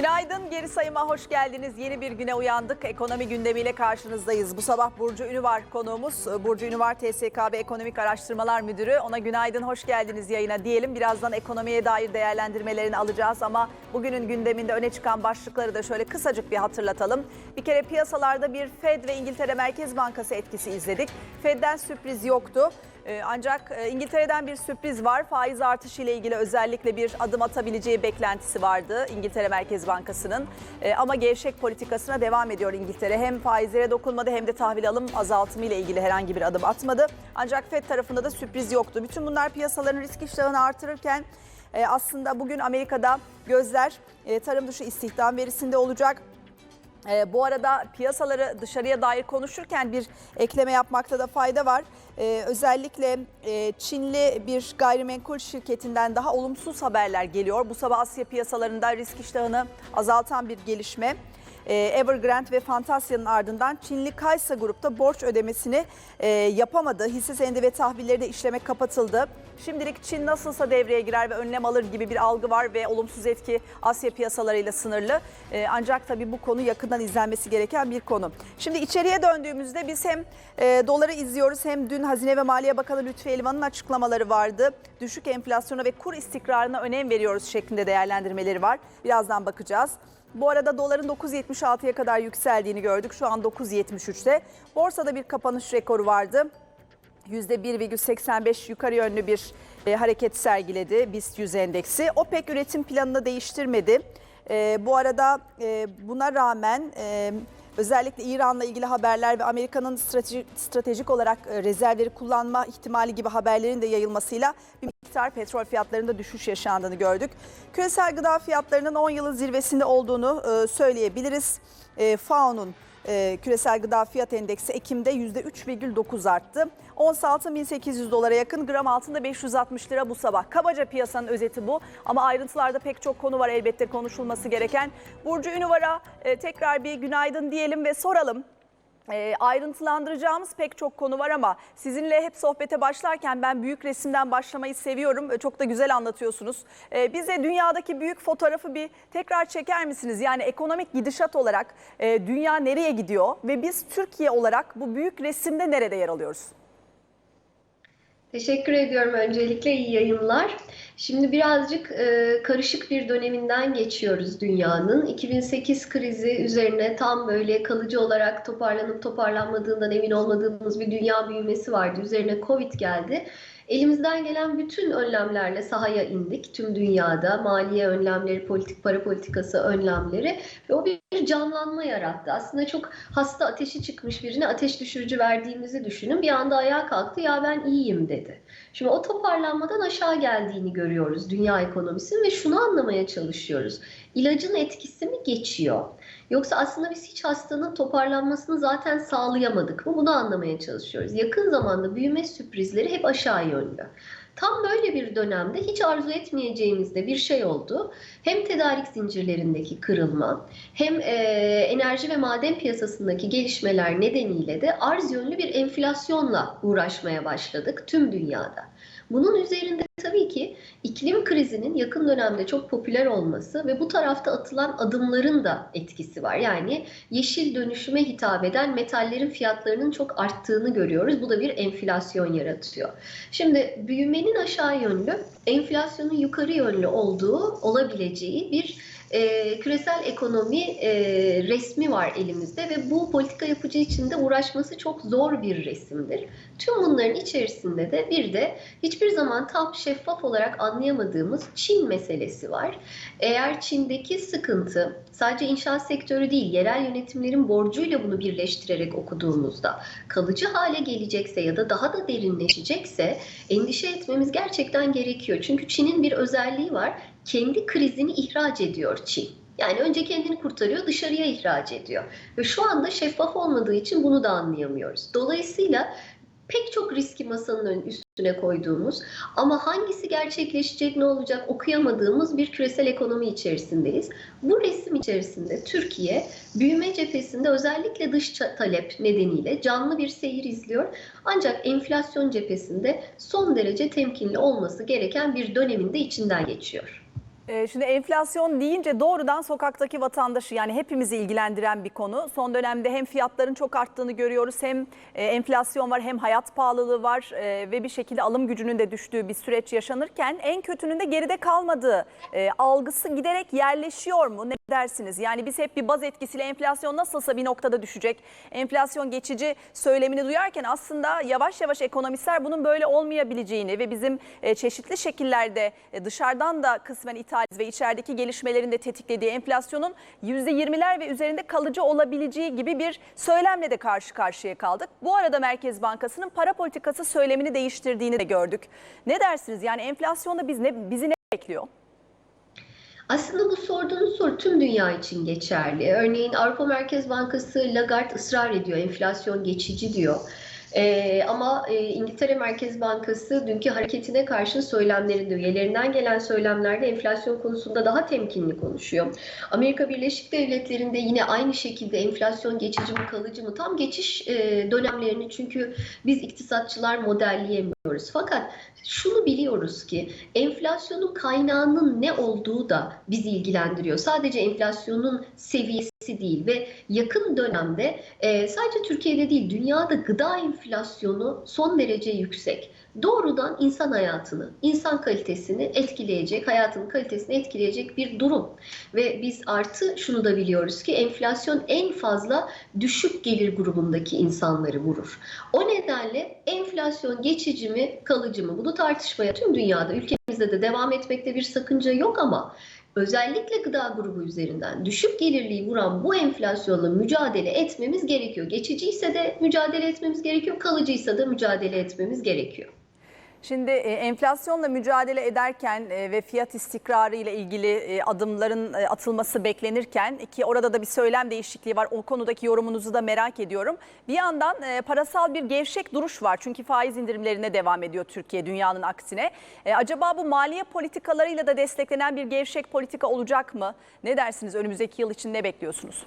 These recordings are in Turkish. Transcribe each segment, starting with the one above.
Günaydın, geri sayıma hoş geldiniz. Yeni bir güne uyandık. Ekonomi gündemiyle karşınızdayız. Bu sabah Burcu Ünüvar konuğumuz. Burcu Ünüvar TSKB Ekonomik Araştırmalar Müdürü. Ona günaydın, hoş geldiniz yayına diyelim. Birazdan ekonomiye dair değerlendirmelerini alacağız ama bugünün gündeminde öne çıkan başlıkları da şöyle kısacık bir hatırlatalım. Bir kere piyasalarda bir Fed ve İngiltere Merkez Bankası etkisi izledik. Fed'den sürpriz yoktu. Ee, Ancak e, İngiltere'den bir sürpriz var. Faiz artışı ile ilgili özellikle bir adım atabileceği beklentisi vardı İngiltere Merkez Bankası'nın. Ee, Ama gevşek politikasına devam ediyor İngiltere. Hem faizlere dokunmadı hem de tahvil alım azaltımı ile ilgili herhangi bir adım atmadı. Ancak FED tarafında da sürpriz yoktu. Bütün bunlar piyasaların risk iştahını artırırken e, aslında bugün Amerika'da gözler e, tarım dışı istihdam verisinde olacak. Ee, bu arada piyasaları dışarıya dair konuşurken bir ekleme yapmakta da fayda var. Ee, özellikle e, Çinli bir gayrimenkul şirketinden daha olumsuz haberler geliyor. Bu sabah Asya piyasalarında risk iştahını azaltan bir gelişme. Ee, Evergrande ve Fantasya'nın ardından Çinli Kaysa Grup'ta borç ödemesini e, yapamadı. Hisse senedi ve tahvilleri de işleme kapatıldı. Şimdilik Çin nasılsa devreye girer ve önlem alır gibi bir algı var ve olumsuz etki Asya piyasalarıyla sınırlı. Ee, ancak tabii bu konu yakından izlenmesi gereken bir konu. Şimdi içeriye döndüğümüzde biz hem e, doları izliyoruz hem dün Hazine ve Maliye Bakanı Lütfü Elvan'ın açıklamaları vardı. Düşük enflasyona ve kur istikrarına önem veriyoruz şeklinde değerlendirmeleri var. Birazdan bakacağız. Bu arada doların 9.76'ya kadar yükseldiğini gördük. Şu an 9.73'te. Borsada bir kapanış rekoru vardı. %1,85 yukarı yönlü bir e, hareket sergiledi BIST 100 endeksi. OPEC üretim planını değiştirmedi. E, bu arada e, buna rağmen e, özellikle İran'la ilgili haberler ve Amerika'nın stratejik, stratejik olarak e, rezervleri kullanma ihtimali gibi haberlerin de yayılmasıyla bir miktar petrol fiyatlarında düşüş yaşandığını gördük. Küresel gıda fiyatlarının 10 yılın zirvesinde olduğunu e, söyleyebiliriz. E, FAO'nun e, küresel gıda fiyat endeksi Ekim'de %3,9 arttı. Ons altın 1800 dolara yakın, gram altında 560 lira bu sabah. Kabaca piyasanın özeti bu ama ayrıntılarda pek çok konu var elbette konuşulması gereken. Burcu Ünüvar'a e, tekrar bir günaydın diyelim ve soralım. E, ayrıntılandıracağımız pek çok konu var ama sizinle hep sohbete başlarken ben büyük resimden başlamayı seviyorum. E, Çok da güzel anlatıyorsunuz. E, bize dünyadaki büyük fotoğrafı bir tekrar çeker misiniz? Yani ekonomik gidişat olarak e, dünya nereye gidiyor ve biz Türkiye olarak bu büyük resimde nerede yer alıyoruz? Teşekkür ediyorum öncelikle iyi yayınlar. Şimdi birazcık e, karışık bir döneminden geçiyoruz dünyanın. 2008 krizi üzerine tam böyle kalıcı olarak toparlanıp toparlanmadığından emin olmadığımız bir dünya büyümesi vardı. Üzerine Covid geldi. Elimizden gelen bütün önlemlerle sahaya indik tüm dünyada. Maliye önlemleri, politik para politikası önlemleri ve o bir canlanma yarattı. Aslında çok hasta ateşi çıkmış birine ateş düşürücü verdiğimizi düşünün. Bir anda ayağa kalktı ya ben iyiyim dedi. Şimdi o toparlanmadan aşağı geldiğini görüyoruz dünya ekonomisinin ve şunu anlamaya çalışıyoruz. İlacın etkisi mi geçiyor? Yoksa aslında biz hiç hastanın toparlanmasını zaten sağlayamadık mı? Bunu anlamaya çalışıyoruz. Yakın zamanda büyüme sürprizleri hep aşağı yönlü. Tam böyle bir dönemde hiç arzu etmeyeceğimizde bir şey oldu. Hem tedarik zincirlerindeki kırılma hem e, enerji ve maden piyasasındaki gelişmeler nedeniyle de arz yönlü bir enflasyonla uğraşmaya başladık tüm dünyada. Bunun üzerinde tabii ki iklim krizinin yakın dönemde çok popüler olması ve bu tarafta atılan adımların da etkisi var. Yani yeşil dönüşüme hitap eden metallerin fiyatlarının çok arttığını görüyoruz. Bu da bir enflasyon yaratıyor. Şimdi büyümenin aşağı yönlü, enflasyonun yukarı yönlü olduğu olabileceği bir e, küresel ekonomi e, resmi var elimizde ve bu politika yapıcı için de uğraşması çok zor bir resimdir. Tüm bunların içerisinde de bir de hiçbir zaman tam şeffaf olarak anlayamadığımız Çin meselesi var. Eğer Çin'deki sıkıntı sadece inşaat sektörü değil, yerel yönetimlerin borcuyla bunu birleştirerek okuduğumuzda kalıcı hale gelecekse ya da daha da derinleşecekse endişe etmemiz gerçekten gerekiyor. Çünkü Çin'in bir özelliği var. Kendi krizini ihraç ediyor Çin. Yani önce kendini kurtarıyor, dışarıya ihraç ediyor. Ve şu anda şeffaf olmadığı için bunu da anlayamıyoruz. Dolayısıyla pek çok riski masanın üstüne koyduğumuz ama hangisi gerçekleşecek ne olacak okuyamadığımız bir küresel ekonomi içerisindeyiz. Bu resim içerisinde Türkiye büyüme cephesinde özellikle dış talep nedeniyle canlı bir seyir izliyor. Ancak enflasyon cephesinde son derece temkinli olması gereken bir döneminde içinden geçiyor. Ee, Şimdi enflasyon deyince doğrudan sokaktaki vatandaşı yani hepimizi ilgilendiren bir konu. Son dönemde hem fiyatların çok arttığını görüyoruz hem e, enflasyon var hem hayat pahalılığı var e, ve bir şekilde alım gücünün de düştüğü bir süreç yaşanırken en kötünün de geride kalmadığı e, algısı giderek yerleşiyor mu? Ne dersiniz? Yani biz hep bir baz etkisiyle enflasyon nasılsa bir noktada düşecek. Enflasyon geçici söylemini duyarken aslında yavaş yavaş ekonomistler bunun böyle olmayabileceğini ve bizim çeşitli şekillerde dışarıdan da kısmen ithal ve içerideki gelişmelerin de tetiklediği enflasyonun %20'ler ve üzerinde kalıcı olabileceği gibi bir söylemle de karşı karşıya kaldık. Bu arada Merkez Bankası'nın para politikası söylemini değiştirdiğini de gördük. Ne dersiniz? Yani enflasyonda biz ne, bizi ne bekliyor? Aslında bu sorduğunuz soru tüm dünya için geçerli. Örneğin Avrupa Merkez Bankası Lagarde ısrar ediyor, enflasyon geçici diyor. Ee, ama e, İngiltere Merkez Bankası dünkü hareketine karşın söylemlerinde, üyelerinden gelen söylemlerde enflasyon konusunda daha temkinli konuşuyor. Amerika Birleşik Devletleri'nde yine aynı şekilde enflasyon geçici mi kalıcı mı tam geçiş e, dönemlerini çünkü biz iktisatçılar modelleyemiyoruz. Fakat şunu biliyoruz ki enflasyonun kaynağının ne olduğu da bizi ilgilendiriyor. Sadece enflasyonun seviyesi değil ve yakın dönemde sadece Türkiye'de değil dünyada gıda enflasyonu son derece yüksek. Doğrudan insan hayatını, insan kalitesini etkileyecek, hayatın kalitesini etkileyecek bir durum. Ve biz artı şunu da biliyoruz ki enflasyon en fazla düşük gelir grubundaki insanları vurur. O nedenle enflasyon geçici mi, kalıcı mı? Bunu tartışmaya tüm dünyada, ülkemizde de devam etmekte bir sakınca yok ama özellikle gıda grubu üzerinden düşük gelirliği vuran bu enflasyonla mücadele etmemiz gerekiyor. Geçici ise de mücadele etmemiz gerekiyor, kalıcıysa da mücadele etmemiz gerekiyor. Şimdi e, enflasyonla mücadele ederken e, ve fiyat istikrarı ile ilgili e, adımların atılması beklenirken ki orada da bir söylem değişikliği var. O konudaki yorumunuzu da merak ediyorum. Bir yandan parasal bir gevşek duruş var. Çünkü faiz indirimlerine devam ediyor Türkiye dünyanın aksine. Acaba bu maliye politikalarıyla da desteklenen bir gevşek politika olacak mı? Ne dersiniz? Önümüzdeki yıl için ne bekliyorsunuz?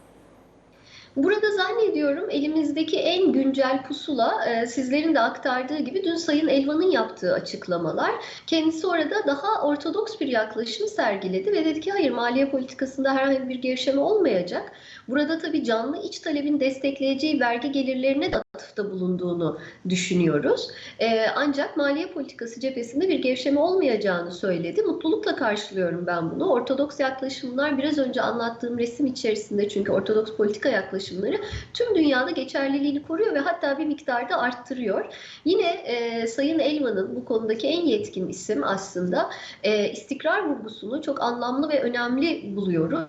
Burada zannediyorum elimizdeki en güncel pusula e, sizlerin de aktardığı gibi dün Sayın Elvan'ın yaptığı açıklamalar. Kendisi orada daha ortodoks bir yaklaşım sergiledi ve dedi ki hayır maliye politikasında herhangi bir gevşeme olmayacak. Burada tabii canlı iç talebin destekleyeceği vergi gelirlerine de atıfta bulunduğunu düşünüyoruz. E, ancak maliye politikası cephesinde bir gevşeme olmayacağını söyledi. Mutlulukla karşılıyorum ben bunu. Ortodoks yaklaşımlar biraz önce anlattığım resim içerisinde çünkü ortodoks politika yaklaşımları tüm dünyada geçerliliğini koruyor ve hatta bir miktarda arttırıyor. Yine e, Sayın Elvan'ın bu konudaki en yetkin isim aslında e, istikrar vurgusunu çok anlamlı ve önemli buluyoruz.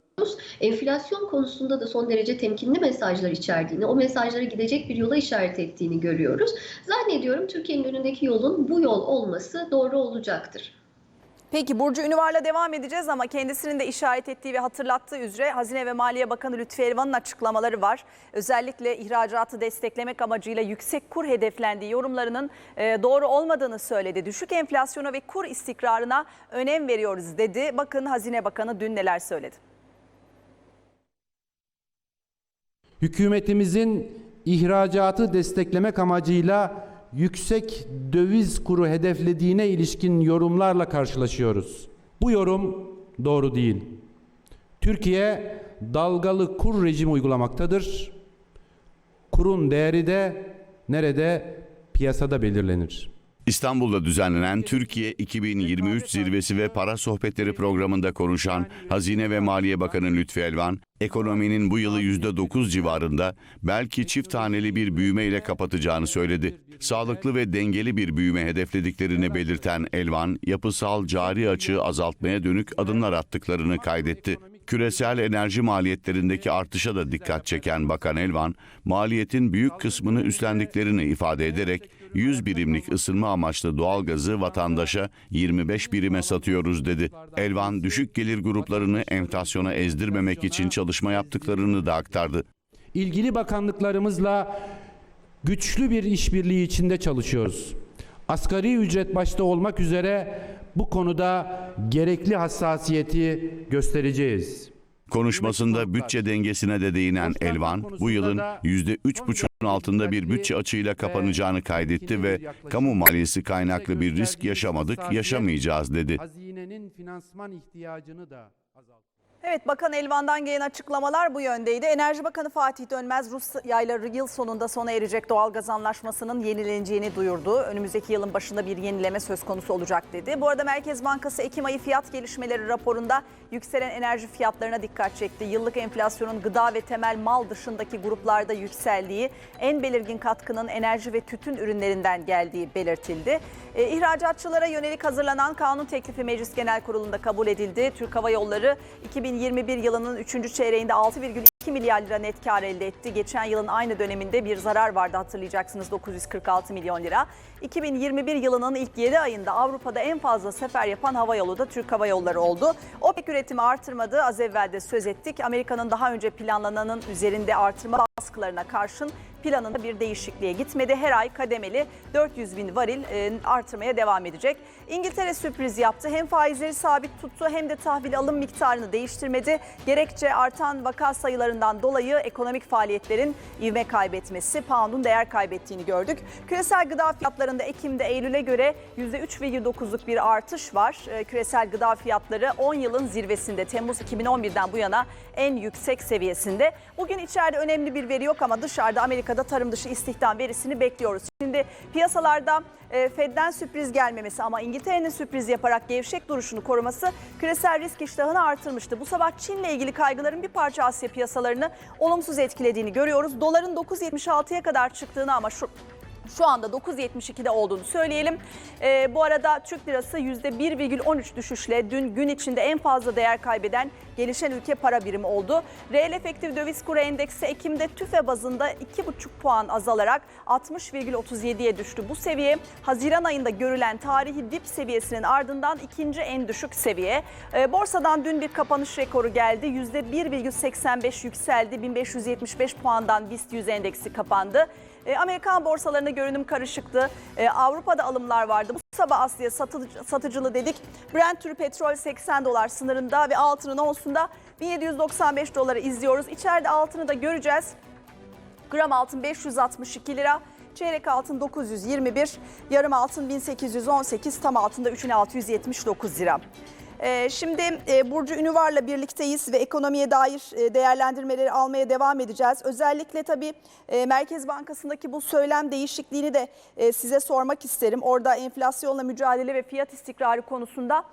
Enflasyon konusunda da son derece temkinli mesajlar içerdiğini, o mesajlara gidecek bir yola işaret ettiğini görüyoruz. Zannediyorum Türkiye'nin önündeki yolun bu yol olması doğru olacaktır. Peki Burcu Ünvar'la devam edeceğiz ama kendisinin de işaret ettiği ve hatırlattığı üzere Hazine ve Maliye Bakanı Lütfi Elvan'ın açıklamaları var. Özellikle ihracatı desteklemek amacıyla yüksek kur hedeflendiği yorumlarının e, doğru olmadığını söyledi. Düşük enflasyona ve kur istikrarına önem veriyoruz dedi. Bakın Hazine Bakanı dün neler söyledi. Hükümetimizin ihracatı desteklemek amacıyla yüksek döviz kuru hedeflediğine ilişkin yorumlarla karşılaşıyoruz. Bu yorum doğru değil. Türkiye dalgalı kur rejimi uygulamaktadır. Kurun değeri de nerede? Piyasada belirlenir. İstanbul'da düzenlenen Türkiye 2023 zirvesi ve para sohbetleri programında konuşan Hazine ve Maliye Bakanı Lütfi Elvan, ekonominin bu yılı %9 civarında belki çift taneli bir büyüme ile kapatacağını söyledi. Sağlıklı ve dengeli bir büyüme hedeflediklerini belirten Elvan, yapısal cari açığı azaltmaya dönük adımlar attıklarını kaydetti. Küresel enerji maliyetlerindeki artışa da dikkat çeken Bakan Elvan, maliyetin büyük kısmını üstlendiklerini ifade ederek 100 birimlik ısınma amaçlı doğalgazı vatandaşa 25 birime satıyoruz dedi. Elvan düşük gelir gruplarını enflasyona ezdirmemek için çalışma yaptıklarını da aktardı. İlgili bakanlıklarımızla güçlü bir işbirliği içinde çalışıyoruz. Asgari ücret başta olmak üzere bu konuda gerekli hassasiyeti göstereceğiz. Konuşmasında bütçe dengesine de değinen Elvan, bu yılın %3,5'un altında bir bütçe açığıyla kapanacağını kaydetti ve kamu maliyesi kaynaklı bir risk yaşamadık, yaşamayacağız dedi. hazinenin finansman ihtiyacını da azaltıyor. Evet Bakan Elvan'dan gelen açıklamalar bu yöndeydi. Enerji Bakanı Fatih Dönmez Rus yayları yıl sonunda sona erecek doğalgaz anlaşmasının yenileneceğini duyurdu. Önümüzdeki yılın başında bir yenileme söz konusu olacak dedi. Bu arada Merkez Bankası Ekim ayı fiyat gelişmeleri raporunda yükselen enerji fiyatlarına dikkat çekti. Yıllık enflasyonun gıda ve temel mal dışındaki gruplarda yükseldiği, en belirgin katkının enerji ve tütün ürünlerinden geldiği belirtildi. E, ihracatçılara yönelik hazırlanan kanun teklifi Meclis Genel Kurulu'nda kabul edildi. Türk Hava Yolları 2021 yılının 3. çeyreğinde 6,2 milyar lira net kar elde etti. Geçen yılın aynı döneminde bir zarar vardı hatırlayacaksınız 946 milyon lira. 2021 yılının ilk 7 ayında Avrupa'da en fazla sefer yapan hava yolu da Türk Hava Yolları oldu. OPEC üretimi artırmadı. Az evvel de söz ettik. Amerika'nın daha önce planlananın üzerinde artırma baskılarına karşın planında bir değişikliğe gitmedi. Her ay kademeli 400 bin varil e, artırmaya devam edecek. İngiltere sürpriz yaptı. Hem faizleri sabit tuttu hem de tahvil alım miktarını değiştirmedi. Gerekçe artan vaka sayılarından dolayı ekonomik faaliyetlerin ivme kaybetmesi, pound'un değer kaybettiğini gördük. Küresel gıda fiyatlarında Ekim'de Eylül'e göre %3,9'luk bir artış var. E, Küresel gıda fiyatları 10 yılın zirvesinde. Temmuz 2011'den bu yana en yüksek seviyesinde. Bugün içeride önemli bir veri yok ama dışarıda Amerika'da tarım dışı istihdam verisini bekliyoruz. Şimdi piyasalarda e, Fed'den sürpriz gelmemesi ama İngiltere'nin sürpriz yaparak gevşek duruşunu koruması küresel risk iştahını artırmıştı. Bu sabah Çin'le ilgili kaygıların bir parça Asya piyasalarını olumsuz etkilediğini görüyoruz. Doların 9.76'ya kadar çıktığını ama şu şu anda 9.72'de olduğunu söyleyelim. Ee, bu arada Türk lirası %1,13 düşüşle dün gün içinde en fazla değer kaybeden gelişen ülke para birimi oldu. Reel efektif döviz kuru endeksi Ekim'de tüfe bazında 2,5 puan azalarak 60,37'ye düştü. Bu seviye Haziran ayında görülen tarihi dip seviyesinin ardından ikinci en düşük seviye. Ee, borsadan dün bir kapanış rekoru geldi. %1,85 yükseldi. 1575 puandan BIST 100 endeksi kapandı. E, Amerikan borsalarında görünüm karışıktı. E, Avrupa'da alımlar vardı. Bu sabah Asya satıcı, satıcılı dedik. Brent türü petrol 80 dolar sınırında ve altının onsunda 1795 doları izliyoruz. İçeride altını da göreceğiz. Gram altın 562 lira. Çeyrek altın 921, yarım altın 1818, tam altında 3679 lira. Ee, Şimdi e, Burcu Ünüvar'la birlikteyiz ve ekonomiye dair e, değerlendirmeleri almaya devam edeceğiz. Özellikle tabii e, Merkez Bankası'ndaki bu söylem değişikliğini de size sormak isterim. Orada enflasyonla mücadele ve fiyat istikrarı konusunda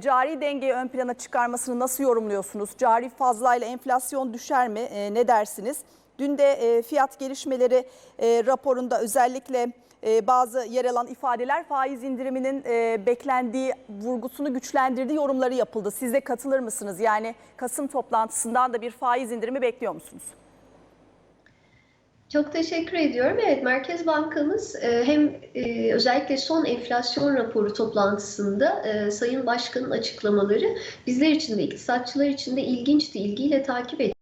cari dengeyi ön plana çıkarmasını nasıl yorumluyorsunuz? Cari fazlayla enflasyon düşer mi? Ne dersiniz? Dün de fiyat gelişmeleri raporunda özellikle e, bazı yer alan ifadeler faiz indiriminin e, beklendiği vurgusunu güçlendirdiği yorumları yapıldı. Siz de katılır mısınız? Yani Kasım toplantısından da bir faiz indirimi bekliyor musunuz? Çok teşekkür ediyorum. Evet, Merkez Bankamız e, hem e, özellikle son enflasyon raporu toplantısında e, Sayın Başkan'ın açıklamaları bizler için de iktisatçılar için de ilginçti, ilgiyle takip ettik.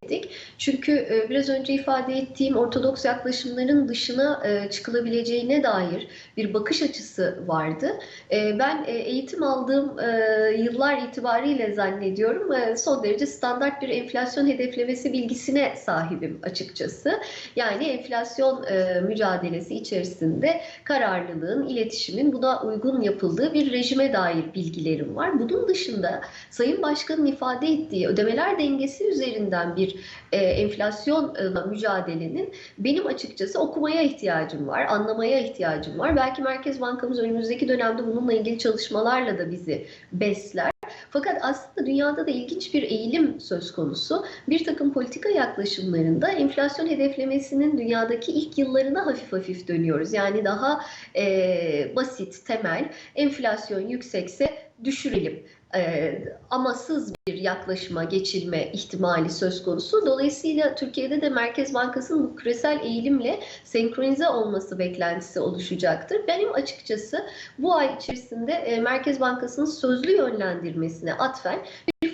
Çünkü e, biraz önce ifade ettiğim ortodoks yaklaşımların dışına e, çıkılabileceğine dair bir bakış açısı vardı. E, ben eğitim aldığım yıllar itibariyle zannediyorum son derece standart bir enflasyon hedeflemesi bilgisine sahibim açıkçası. Yani enflasyon mücadelesi içerisinde kararlılığın, iletişimin buna uygun yapıldığı bir rejime dair bilgilerim var. Bunun dışında Sayın Başkan'ın ifade ettiği ödemeler dengesi üzerinden bir e, enflasyonla mücadelenin benim açıkçası okumaya ihtiyacım var, anlamaya ihtiyacım var. Belki Merkez Bankamız önümüzdeki dönemde bununla ilgili çalışmalarla da bizi besler. Fakat aslında dünyada da ilginç bir eğilim söz konusu. Bir takım politika yaklaşımlarında enflasyon hedeflemesinin dünyadaki ilk yıllarına hafif hafif dönüyoruz. Yani daha e, basit, temel, enflasyon yüksekse düşürelim. E, amasız bir yaklaşıma geçilme ihtimali söz konusu. Dolayısıyla Türkiye'de de Merkez Bankası'nın bu küresel eğilimle senkronize olması beklentisi oluşacaktır. Benim açıkçası bu ay içerisinde e, Merkez Bankası'nın sözlü yönlendirmesine atfen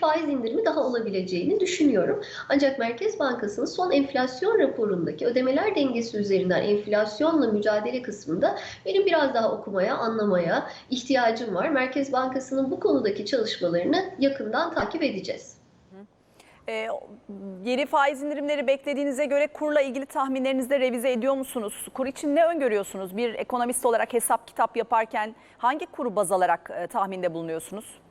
faiz indirimi daha olabileceğini düşünüyorum. Ancak Merkez Bankası'nın son enflasyon raporundaki ödemeler dengesi üzerinden enflasyonla mücadele kısmında benim biraz daha okumaya, anlamaya ihtiyacım var. Merkez Bankası'nın bu konudaki çalışmalarını yakından takip edeceğiz. E, yeni faiz indirimleri beklediğinize göre kurla ilgili tahminlerinizi de revize ediyor musunuz? Kur için ne öngörüyorsunuz? Bir ekonomist olarak hesap kitap yaparken hangi kuru baz alarak e, tahminde bulunuyorsunuz?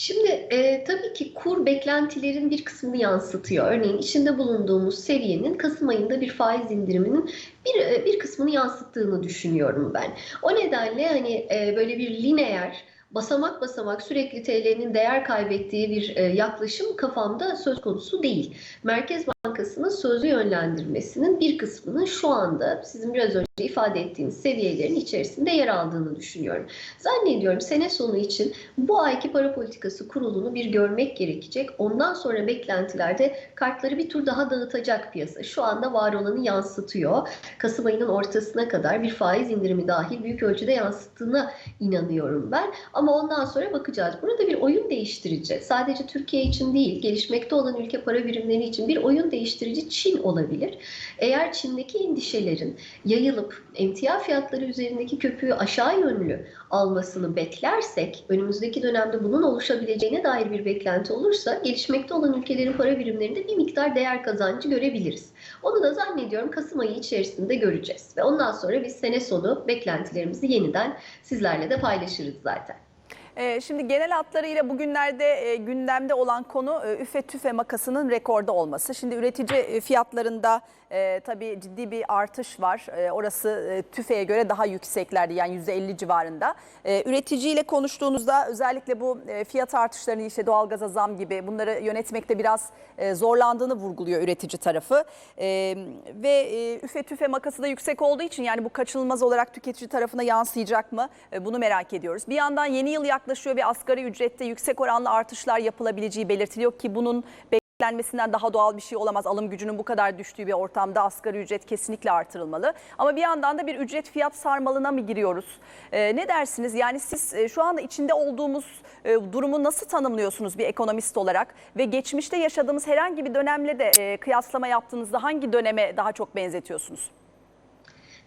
Şimdi e, tabii ki kur beklentilerin bir kısmını yansıtıyor. Örneğin içinde bulunduğumuz seviyenin Kasım ayında bir faiz indiriminin bir e, bir kısmını yansıttığını düşünüyorum ben. O nedenle hani e, böyle bir lineer basamak basamak sürekli TL'nin değer kaybettiği bir e, yaklaşım kafamda söz konusu değil. Merkez Bankası'nın sözlü yönlendirmesinin bir kısmının şu anda sizin biraz önce ifade ettiğiniz seviyelerin içerisinde yer aldığını düşünüyorum. Zannediyorum sene sonu için bu ayki para politikası kurulunu bir görmek gerekecek. Ondan sonra beklentilerde kartları bir tur daha dağıtacak piyasa. Şu anda var olanı yansıtıyor. Kasım ayının ortasına kadar bir faiz indirimi dahil büyük ölçüde yansıttığına inanıyorum ben. Ama ondan sonra bakacağız. Burada bir oyun değiştirici. Sadece Türkiye için değil, gelişmekte olan ülke para birimleri için bir oyun değiştirici Çin olabilir. Eğer Çin'deki endişelerin yayılıp emtia fiyatları üzerindeki köpüğü aşağı yönlü almasını beklersek, önümüzdeki dönemde bunun oluşabileceğine dair bir beklenti olursa gelişmekte olan ülkelerin para birimlerinde bir miktar değer kazancı görebiliriz. Onu da zannediyorum Kasım ayı içerisinde göreceğiz. Ve ondan sonra biz sene sonu beklentilerimizi yeniden sizlerle de paylaşırız zaten. Ee, Şimdi genel hatlarıyla bugünlerde e, gündemde olan konu e, üfe tüfe makasının rekorda olması. Şimdi üretici e, fiyatlarında tabii ciddi bir artış var. Orası e, tüfeğe göre daha yükseklerdi yani %50 civarında. Üreticiyle konuştuğunuzda özellikle bu fiyat artışlarını işte doğalgaza zam gibi bunları yönetmekte biraz zorlandığını vurguluyor üretici tarafı. Ve üfe tüfe makası da yüksek olduğu için yani bu kaçınılmaz olarak tüketici tarafına yansıyacak mı? Bunu merak ediyoruz. Bir yandan yeni yıl yaklaşıyor ve asgari ücrette yüksek oranlı artışlar yapılabileceği belirtiliyor ki bunun beklenmesinden daha doğal bir şey olamaz. Alım gücünün bu kadar düştüğü bir ortamda asgari ücret kesinlikle artırılmalı. Ama bir yandan da bir ücret fiyat sarmalına mı giriyoruz? E, ne dersiniz? Yani siz e, şu anda içinde olduğumuz e, durumu nasıl tanımlıyorsunuz bir ekonomist olarak? Ve geçmişte yaşadığımız herhangi bir dönemle de e, kıyaslama yaptığınızda hangi döneme daha çok benzetiyorsunuz?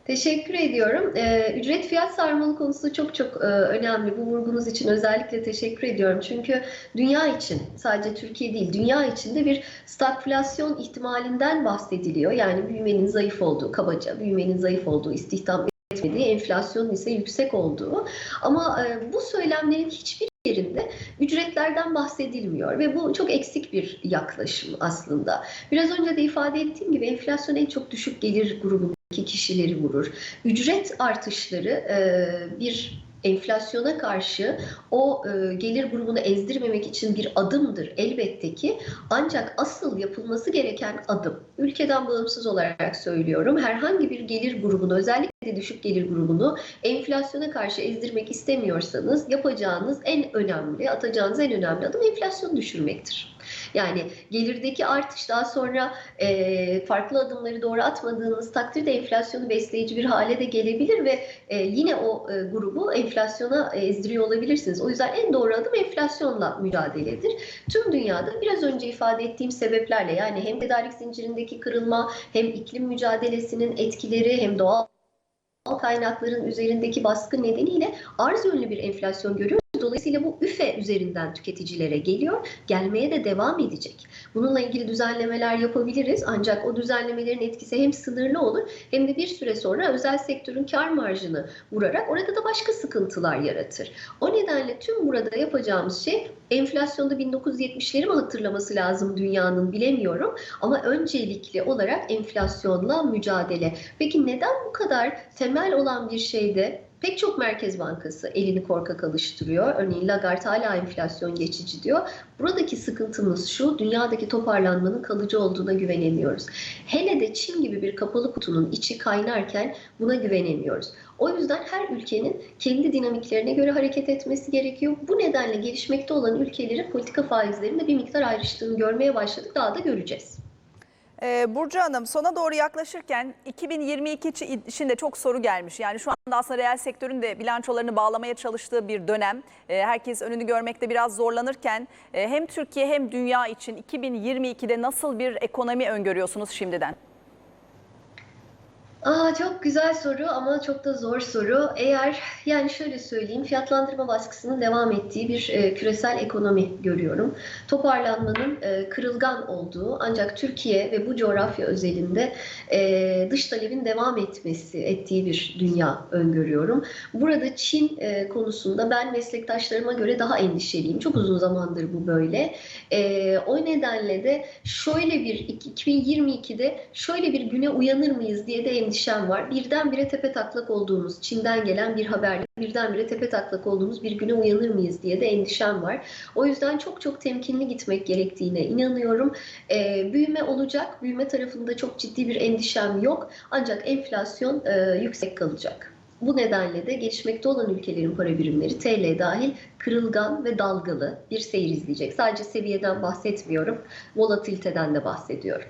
Teşekkür ediyorum. Ee, ücret fiyat sarmalı konusu çok çok e, önemli. Bu vurgunuz için özellikle teşekkür ediyorum. Çünkü dünya için sadece Türkiye değil dünya içinde bir stagflasyon ihtimalinden bahsediliyor. Yani büyümenin zayıf olduğu kabaca, büyümenin zayıf olduğu, istihdam etmediği, enflasyonun ise yüksek olduğu. Ama e, bu söylemlerin hiçbir yerinde ücretlerden bahsedilmiyor ve bu çok eksik bir yaklaşım aslında. Biraz önce de ifade ettiğim gibi enflasyon en çok düşük gelir grubundaki kişileri vurur. Ücret artışları e, bir enflasyona karşı o e, gelir grubunu ezdirmemek için bir adımdır elbette ki ancak asıl yapılması gereken adım ülkeden bağımsız olarak söylüyorum herhangi bir gelir grubunu özellikle de düşük gelir grubunu enflasyona karşı ezdirmek istemiyorsanız yapacağınız en önemli atacağınız en önemli adım enflasyonu düşürmektir. Yani gelirdeki artış daha sonra e, farklı adımları doğru atmadığınız takdirde enflasyonu besleyici bir hale de gelebilir ve e, yine o e, grubu enflasyona ezdiriyor olabilirsiniz. O yüzden en doğru adım enflasyonla mücadeledir. Tüm dünyada biraz önce ifade ettiğim sebeplerle yani hem tedarik zincirindeki kırılma hem iklim mücadelesinin etkileri hem doğal kaynakların üzerindeki baskı nedeniyle arz yönlü bir enflasyon görüyoruz. Dolayısıyla bu üfe üzerinden tüketicilere geliyor, gelmeye de devam edecek. Bununla ilgili düzenlemeler yapabiliriz ancak o düzenlemelerin etkisi hem sınırlı olur hem de bir süre sonra özel sektörün kar marjını vurarak orada da başka sıkıntılar yaratır. O nedenle tüm burada yapacağımız şey enflasyonda 1970'leri mi hatırlaması lazım dünyanın bilemiyorum ama öncelikli olarak enflasyonla mücadele. Peki neden bu kadar temel olan bir şeyde Pek çok merkez bankası elini korkak alıştırıyor. Örneğin Lagarde hala enflasyon geçici diyor. Buradaki sıkıntımız şu, dünyadaki toparlanmanın kalıcı olduğuna güvenemiyoruz. Hele de Çin gibi bir kapalı kutunun içi kaynarken buna güvenemiyoruz. O yüzden her ülkenin kendi dinamiklerine göre hareket etmesi gerekiyor. Bu nedenle gelişmekte olan ülkelerin politika faizlerinde bir miktar ayrıştığını görmeye başladık. Daha da göreceğiz. Ee, Burcu Hanım sona doğru yaklaşırken 2022 için de çok soru gelmiş. Yani şu anda aslında reel sektörün de bilançolarını bağlamaya çalıştığı bir dönem. Ee, herkes önünü görmekte biraz zorlanırken e, hem Türkiye hem dünya için 2022'de nasıl bir ekonomi öngörüyorsunuz şimdiden? Aa, çok güzel soru ama çok da zor soru. Eğer yani şöyle söyleyeyim fiyatlandırma baskısının devam ettiği bir e, küresel ekonomi görüyorum. Toparlanmanın e, kırılgan olduğu ancak Türkiye ve bu coğrafya özelinde e, dış talebin devam etmesi ettiği bir dünya öngörüyorum. Burada Çin e, konusunda ben meslektaşlarıma göre daha endişeliyim. Çok uzun zamandır bu böyle. E, o nedenle de şöyle bir 2022'de şöyle bir güne uyanır mıyız diye de endişem var. Birdenbire tepe taklak olduğumuz, Çin'den gelen bir haberle birdenbire tepe taklak olduğumuz bir güne uyanır mıyız diye de endişem var. O yüzden çok çok temkinli gitmek gerektiğine inanıyorum. Ee, büyüme olacak, büyüme tarafında çok ciddi bir endişem yok. Ancak enflasyon e, yüksek kalacak. Bu nedenle de gelişmekte olan ülkelerin para birimleri TL dahil kırılgan ve dalgalı bir seyir izleyecek. Sadece seviyeden bahsetmiyorum, volatiliteden de bahsediyorum.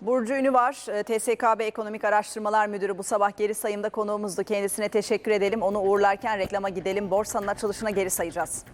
Burcu Ünüvar, e, TSKB Ekonomik Araştırmalar Müdürü bu sabah geri sayımda konuğumuzdu. Kendisine teşekkür edelim. Onu uğurlarken reklama gidelim. Borsanın açılışına geri sayacağız.